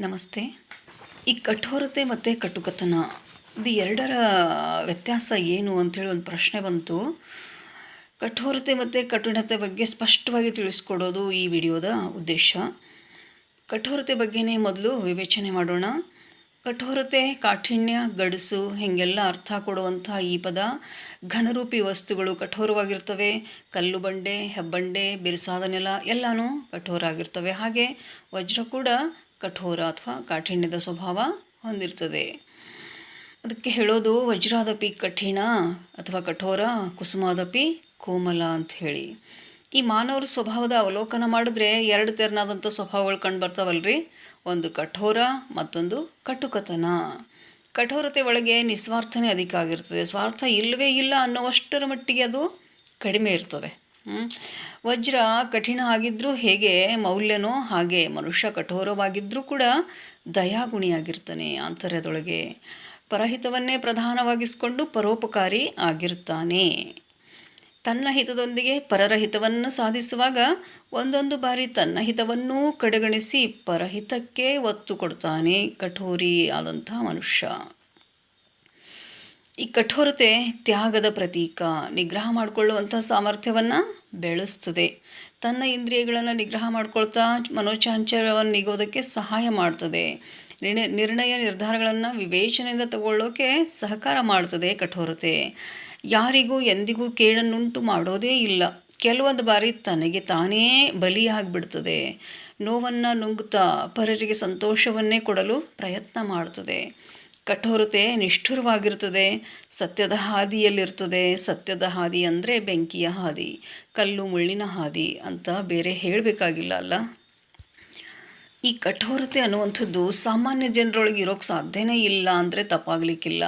ನಮಸ್ತೆ. ಈ ಕಠೋರತೆ ಮತ್ತು ಕಟುಕತನ, ಇದು ಎರಡರ ವ್ಯತ್ಯಾಸ ಏನು ಅಂಥೇಳಿ ಒಂದು ಪ್ರಶ್ನೆ ಬಂತು. ಕಠೋರತೆ ಮತ್ತು ಕಠಿಣತೆ ಬಗ್ಗೆ ಸ್ಪಷ್ಟವಾಗಿ ತಿಳಿಸ್ಕೊಡೋದು ಈ ವಿಡಿಯೋದ ಉದ್ದೇಶ. ಕಠೋರತೆ ಬಗ್ಗೆನೇ ಮೊದಲು ವಿವೇಚನೆ ಮಾಡೋಣ. ಕಠೋರತೆ, ಕಾಠಿಣ್ಯ, ಗಡಸು ಹೀಗೆಲ್ಲ ಅರ್ಥ ಕೊಡುವಂಥ ಈ ಪದ. ಘನರೂಪಿ ವಸ್ತುಗಳು ಕಠೋರವಾಗಿರ್ತವೆ. ಕಲ್ಲು ಬಂಡೆ, ಹೆಬ್ಬಂಡೆ, ಬಿರುಸಾದ ನೆಲ ಎಲ್ಲನೂ ಕಠೋರ ಆಗಿರ್ತವೆ ಹಾಗೆ ವಜ್ರ ಕೂಡ ಕಠೋರ ಅಥವಾ ಕಾಠಿಣ್ಯದ ಸ್ವಭಾವ ಹೊಂದಿರ್ತದೆ. ಅದಕ್ಕೆ ಹೇಳೋದು ವಜ್ರಾದಪಿ ಕಠಿಣ ಅಥವಾ ಕಠೋರ, ಕುಸುಮಾದಪಿ ಕೋಮಲ ಅಂತ ಹೇಳಿ. ಈ ಮಾನವರ ಸ್ವಭಾವದ ಅವಲೋಕನ ಮಾಡಿದ್ರೆ ಎರಡು ತೆರನಾದಂಥ ಸ್ವಭಾವಗಳು ಕಂಡು ಬರ್ತಾವಲ್ರಿ? ಒಂದು ಕಠೋರ, ಮತ್ತೊಂದು ಕಟುಕತನ. ಕಠೋರತೆ ಒಳಗೆ ನಿಸ್ವಾರ್ಥನೇ ಅಧಿಕ ಆಗಿರ್ತದೆ. ಸ್ವಾರ್ಥ ಇಲ್ಲವೇ ಇಲ್ಲ ಅನ್ನೋವಷ್ಟರ ಮಟ್ಟಿಗೆ ಅದು ಕಡಿಮೆ ಇರ್ತದೆ. ವಜ್ರ ಕಠಿಣ ಆಗಿದ್ದರೂ ಹೇಗೆ, ಮೌಲ್ಯನೋ ಹಾಗೆ, ಮನುಷ್ಯ ಕಠೋರವಾಗಿದ್ದರೂ ಕೂಡ ದಯಾಗುಣಿಯಾಗಿರ್ತಾನೆ ಆಂತರ್ಯದೊಳಗೆ ಪರಹಿತವನ್ನೇ ಪ್ರಧಾನವಾಗಿಸಿಕೊಂಡು ಪರೋಪಕಾರಿ ಆಗಿರ್ತಾನೆ. ತನ್ನ ಹಿತದೊಂದಿಗೆ ಪರರ ಹಿತವನ್ನು ಸಾಧಿಸುವಾಗ ಒಂದೊಂದು ಬಾರಿ ತನ್ನ ಹಿತವನ್ನೂ ಕಡೆಗಣಿಸಿ ಪರಹಿತಕ್ಕೆ ಒತ್ತು ಕೊಡ್ತಾನೆ ಕಠೋರಿ ಆದಂಥ ಮನುಷ್ಯ. ಈ ಕಠೋರತೆ ತ್ಯಾಗದ ಪ್ರತೀಕ. ನಿಗ್ರಹ ಮಾಡಿಕೊಳ್ಳುವಂಥ ಸಾಮರ್ಥ್ಯವನ್ನು ಬೆಳೆಸ್ತದೆ. ತನ್ನ ಇಂದ್ರಿಯಗಳನ್ನು ನಿಗ್ರಹ ಮಾಡ್ಕೊಳ್ತಾ ಮನೋಚಾಂಚಲ್ಯವನ್ನು ನಿಗೋದಕ್ಕೆ ಸಹಾಯ ಮಾಡ್ತದೆ. ನಿರ್ಣಯ ನಿರ್ಧಾರಗಳನ್ನು ವಿವೇಚನೆಯಿಂದ ತಗೊಳ್ಳೋಕೆ ಸಹಕಾರ ಮಾಡ್ತದೆ ಕಠೋರತೆ. ಯಾರಿಗೂ ಎಂದಿಗೂ ಕೇಳನ್ನುಂಟು ಮಾಡೋದೇ ಇಲ್ಲ. ಕೆಲವೊಂದು ಬಾರಿ ತನಗೆ ತಾನೇ ಬಲಿಯಾಗಿಬಿಡ್ತದೆ. ನೋವನ್ನು ನುಂಗುತ್ತಾ ಪರರಿಗೆ ಸಂತೋಷವನ್ನೇ ಕೊಡಲು ಪ್ರಯತ್ನ ಮಾಡ್ತದೆ. ಕಠೋರತೆ ನಿಷ್ಠುರವಾಗಿರ್ತದೆ ಸತ್ಯದ ಹಾದಿಯಲ್ಲಿರ್ತದೆ ಸತ್ಯದ ಹಾದಿ ಅಂದರೆ ಬೆಂಕಿಯ ಹಾದಿ, ಕಲ್ಲು ಮುಳ್ಳಿನ ಹಾದಿ ಅಂತ ಬೇರೆ ಹೇಳಬೇಕಾಗಿಲ್ಲ ಅಲ್ಲ? ಈ ಕಠೋರತೆ ಅನ್ನುವಂಥದ್ದು ಸಾಮಾನ್ಯ ಜನರೊಳಗೆ ಇರೋಕ್ಕೆ ಸಾಧ್ಯನೇ ಇಲ್ಲ ಅಂದರೆ ತಪ್ಪಾಗಲಿಕ್ಕಿಲ್ಲ.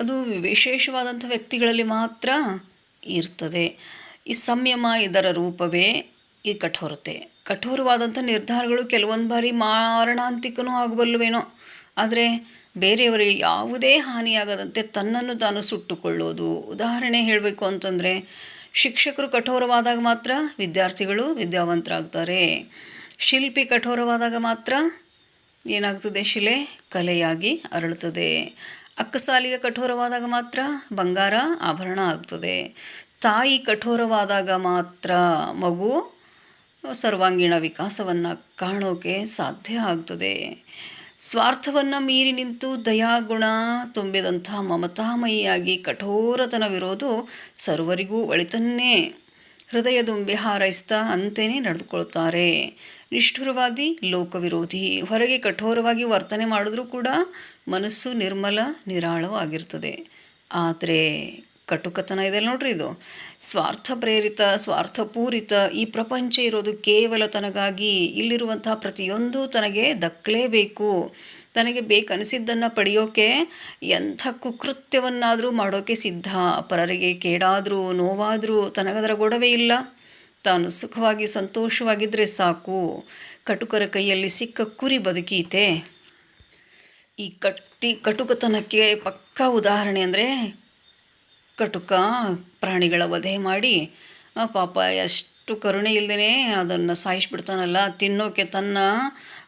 ಅದು ವಿಶೇಷವಾದಂಥ ವ್ಯಕ್ತಿಗಳಲ್ಲಿ ಮಾತ್ರ ಇರ್ತದೆ. ಈ ಸಂಯಮ ಇದರ ರೂಪವೇ ಈ ಕಠೋರತೆ. ಕಠೋರವಾದಂಥ ನಿರ್ಧಾರಗಳು ಕೆಲವೊಂದು ಬಾರಿ ಮಾರಣಾಂತಿಕನೂ ಆಗಬಲ್ಲವೇನೋ. ಆದರೆ ಬೇರೆಯವರಿಗೆ ಯಾವುದೇ ಹಾನಿಯಾಗದಂತೆ ತನ್ನನ್ನು ತಾನು ಸುಟ್ಟುಕೊಳ್ಳೋದು. ಉದಾಹರಣೆ ಹೇಳಬೇಕು ಅಂತಂದರೆ, ಶಿಕ್ಷಕರು ಕಠೋರವಾದಾಗ ಮಾತ್ರ ವಿದ್ಯಾರ್ಥಿಗಳು ವಿದ್ಯಾವಂತರಾಗ್ತಾರೆ. ಶಿಲ್ಪಿ ಕಠೋರವಾದಾಗ ಮಾತ್ರ ಏನಾಗ್ತದೆ? ಶಿಲೆ ಕಲೆಯಾಗಿ ಅರಳುತ್ತದೆ. ಅಕ್ಕಸಾಲಿಯ ಕಠೋರವಾದಾಗ ಮಾತ್ರ ಬಂಗಾರ ಆಭರಣ ಆಗ್ತದೆ. ತಾಯಿ ಕಠೋರವಾದಾಗ ಮಾತ್ರ ಮಗು ಸರ್ವಾಂಗೀಣ ವಿಕಾಸವನ್ನು ಕಾಣೋಕೆ ಸಾಧ್ಯ ಆಗ್ತದೆ. ಸ್ವಾರ್ಥವನ್ನು ಮೀರಿ ನಿಂತು ದಯಾಗುಣ ತುಂಬಿದಂಥ ಮಮತಾಮಯಿಯಾಗಿ ಕಠೋರತನವಿರೋದು ಸರ್ವರಿಗೂ ಒಳಿತನ್ನೇ. ಹೃದಯ ದುಂಬಿ ಹಾರೈಸ್ತಾ ಅಂತೆಯೇ ನಡೆದುಕೊಳ್ತಾರೆ ನಿಷ್ಠುರವಾದಿ, ಲೋಕವಿರೋಧಿ, ಹೊರಗೆ ಕಠೋರವಾಗಿ ವರ್ತನೆ ಮಾಡಿದ್ರೂ ಕೂಡ ಮನಸ್ಸು ನಿರ್ಮಲ ನಿರಾಳವಾಗಿರ್ತದೆ ಆದರೆ ಕಟುಕತನ ಇದೆ ನೋಡ್ರಿ ಇದು. ಸ್ವಾರ್ಥ ಪ್ರೇರಿತ ಸ್ವಾರ್ಥಪೂರಿತ ಈ ಪ್ರಪಂಚ ಇರೋದು ಕೇವಲ ತನಗಾಗಿ ಇಲ್ಲಿರುವಂತಹ ಪ್ರತಿಯೊಂದು ತನಗೆ ದಕ್ಕಲೇಬೇಕು. ತನಗೆ ಬೇಕನಿಸಿದ್ದನ್ನು ಪಡೆಯೋಕೆ ಎಂಥ ಕುಕೃತ್ಯವನ್ನಾದರೂ ಮಾಡೋಕೆ ಸಿದ್ಧ. ಪರರಿಗೆ ಕೇಡಾದರೂ, ನೋವಾದರೂ ತನಗದರ ಗೊಡವೆ ಇಲ್ಲ. ತಾನು ಸುಖವಾಗಿ ಸಂತೋಷವಾಗಿದ್ದರೆ ಸಾಕು. ಕಟುಕರ ಕೈಯಲ್ಲಿ ಸಿಕ್ಕ ಕುರಿ ಬದುಕೀತೆ. ಈ ಕಟ್ಟಿ, ಕಟುಕತನಕ್ಕೆ ಪಕ್ಕಾ ಉದಾಹರಣೆ ಅಂದರೆ ಕಟುಕ ಪ್ರಾಣಿಗಳ ವಧೆ ಮಾಡಿ ಪಾಪ ಎಷ್ಟು ಕರುಣೆ ಇಲ್ಲದೇ ಅದನ್ನು ಸಾಯಿಸ್ಬಿಡ್ತಾನಲ್ಲ, ತಿನ್ನೋಕೆ ತನ್ನ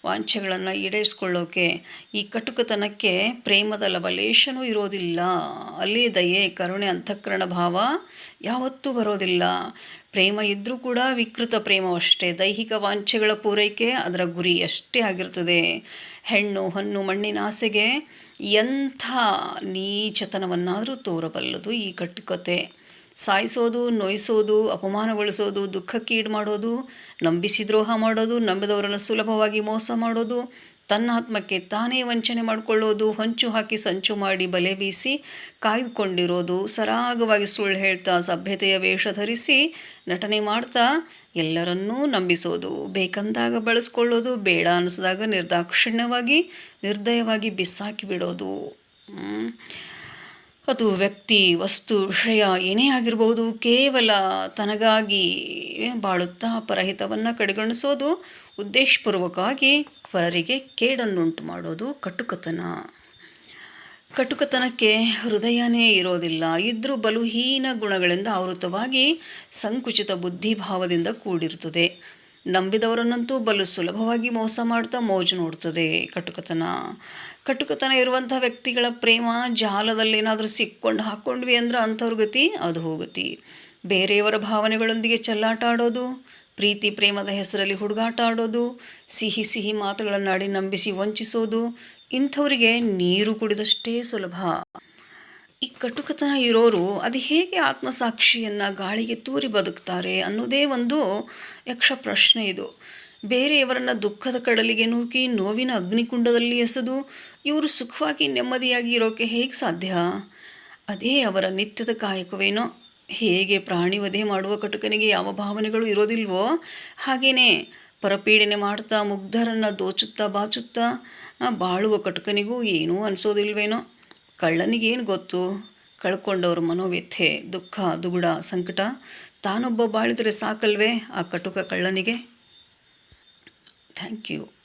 ವಾಂಛೆಗಳನ್ನು ಈಡೇರಿಸ್ಕೊಳ್ಳೋಕೆ, ಈ ಕಟುಕತನಕ್ಕೆ ಪ್ರೇಮದ ಲವಲೇಶನೂ ಇರೋದಿಲ್ಲ. ಅಲ್ಲಿ ದಯೆ, ಕರುಣೆ, ಅಂತಃಕರಣ ಭಾವ ಯಾವತ್ತೂ ಬರೋದಿಲ್ಲ. ಪ್ರೇಮ ಇದ್ದರೂ ಕೂಡ ವಿಕೃತ ಪ್ರೇಮವಷ್ಟೇ. ದೈಹಿಕ ವಾಂಛೆಗಳ ಪೂರೈಕೆ ಅದರ ಗುರಿ ಅಷ್ಟೇ ಆಗಿರ್ತದೆ. ಹೆಣ್ಣು, ಹಣ್ಣು, ಮಣ್ಣಿನ ಆಸೆಗೆ ಎಂಥ ನೀಚತನವನ್ನಾದರೂ ತೋರಬಲ್ಲದು ಈ ಕಟ್ಟುಕತೆ. ಸಾಯಿಸೋದು, ನೋಯಿಸೋದು, ಅಪಮಾನಗೊಳಿಸೋದು, ದುಃಖಕ್ಕೀಡು ಮಾಡೋದು, ನಂಬಿಸಿ ದ್ರೋಹ ಮಾಡೋದು, ನಂಬಿದವರನ್ನು ಸುಲಭವಾಗಿ ಮೋಸ ಮಾಡೋದು ತನ್ನ ಆತ್ಮಕ್ಕೆ ತಾನೇ ವಂಚನೆ ಮಾಡಿಕೊಳ್ಳೋದು, ಹೊಂಚು ಹಾಕಿ ಸಂಚು ಮಾಡಿ ಬಲೆ ಬೀಸಿ ಕಾಯ್ದುಕೊಂಡಿರೋದು, ಸರಾಗವಾಗಿ ಸುಳ್ಳು ಹೇಳ್ತಾ ಸಭ್ಯತೆಯ ವೇಷ ಧರಿಸಿ ನಟನೆ ಮಾಡ್ತಾ ಎಲ್ಲರನ್ನೂ ನಂಬಿಸೋದು, ಬೇಕಂದಾಗ ಬಳಸ್ಕೊಳ್ಳೋದು, ಬೇಡ ಅನಿಸಿದಾಗ ನಿರ್ದಾಕ್ಷಿಣ್ಯವಾಗಿ, ನಿರ್ದಯವಾಗಿ ಬಿಸಾಕಿ ಬಿಡೋದು. ಅದು ವ್ಯಕ್ತಿ, ವಸ್ತು ವಿಷಯ ಏನೇ ಆಗಿರ್ಬೋದು, ಕೇವಲ ತನಗಾಗಿ ಬಾಳುತ್ತಾ ಪರಹಿತವನ್ನು ಕಡೆಗಣಿಸೋದು ಉದ್ದೇಶಪೂರ್ವಕವಾಗಿ ಪರರಿಗೆ ಕೇಡನ್ನುಂಟು ಮಾಡೋದು ಕಟುಕತನ. ಕಟುಕತನಕ್ಕೆ ಹೃದಯನೇ ಇರೋದಿಲ್ಲ. ಇದ್ರೂ ಬಲುಹೀನ ಗುಣಗಳಿಂದ ಆವೃತವಾಗಿ ಸಂಕುಚಿತ ಬುದ್ಧಿಭಾವದಿಂದ ಕೂಡಿರುತ್ತದೆ. ನಂಬಿದವರನ್ನಂತೂ ಬಲು ಸುಲಭವಾಗಿ ಮೋಸ ಮಾಡ್ತಾ ಮೋಜು ನೋಡ್ತದೆ ಕಟುಕತನ. ಕಟುಕತನ ಇರುವಂಥ ವ್ಯಕ್ತಿಗಳ ಪ್ರೇಮ ಜಾಲದಲ್ಲಿ ಏನಾದರೂ ಸಿಕ್ಕೊಂಡು ಹಾಕ್ಕೊಂಡ್ವಿ ಅಂದ್ರೆ ಅಂಥವ್ರ ಗತಿ ಅದು ಹೋಗತಿ. ಬೇರೆಯವರ ಭಾವನೆಗಳೊಂದಿಗೆ ಚೆಲ್ಲಾಟ ಆಡೋದು ಪ್ರೀತಿ ಪ್ರೇಮದ ಹೆಸರಲ್ಲಿ ಹುಡುಗಾಟ ಆಡೋದು, ಸಿಹಿ ಸಿಹಿ ಮಾತುಗಳನ್ನಾಡಿ ನಂಬಿಸಿ ವಂಚಿಸೋದು, ಇಂಥವರಿಗೆ ನೀರು ಕುಡಿದಷ್ಟೇ ಸುಲಭ. ಈ ಕಟುಕತನ ಇರೋರು ಅದು ಹೇಗೆ ಆತ್ಮಸಾಕ್ಷಿಯನ್ನು ಗಾಳಿಗೆ ತೂರಿ ಬದುಕ್ತಾರೆ ಅನ್ನೋದೇ ಒಂದು ಯಕ್ಷ ಪ್ರಶ್ನೆ ಇದು. ಬೇರೆಯವರನ್ನು ದುಃಖದ ಕಡಲಿಗೆ ನೂಕಿ, ನೋವಿನ ಅಗ್ನಿಕುಂಡದಲ್ಲಿ ಎಸೆದು, ಇವರು ಸುಖವಾಗಿ ನೆಮ್ಮದಿಯಾಗಿ ಇರೋಕೆ ಹೇಗೆ ಸಾಧ್ಯ? ಅದೇ ಅವರ ನಿತ್ಯದ ಕಾಯಕವೇನೋ? ಹೇಗೆ ಪ್ರಾಣಿ ವಧೆ ಮಾಡುವ ಕಟುಕನಿಗೆ ಯಾವ ಭಾವನೆಗಳು ಇರೋದಿಲ್ವೋ ಹಾಗೆಯೇ ಪರಪೀಡನೆ ಮಾಡ್ತಾ ಮುಗ್ಧರನ್ನು ದೋಚುತ್ತಾ ಬಾಚುತ್ತಾ ಬಾಳುವ ಕಟುಕನಿಗೂ ಏನೂ ಅನಿಸೋದಿಲ್ವೇನೋ? ಕಳ್ಳನಿಗೇನು ಗೊತ್ತು? ಕಳ್ಕೊಂಡವ್ರ ಮನೋವ್ಯಥೆ, ದುಃಖ, ದುಗುಡ, ಸಂಕಟ ತಾನೊಬ್ಬ ಬಾಳಿದರೆ ಸಾಕಲ್ವೇ ಆ ಕಟುಕ ಕಳ್ಳನಿಗೆ? Thank you.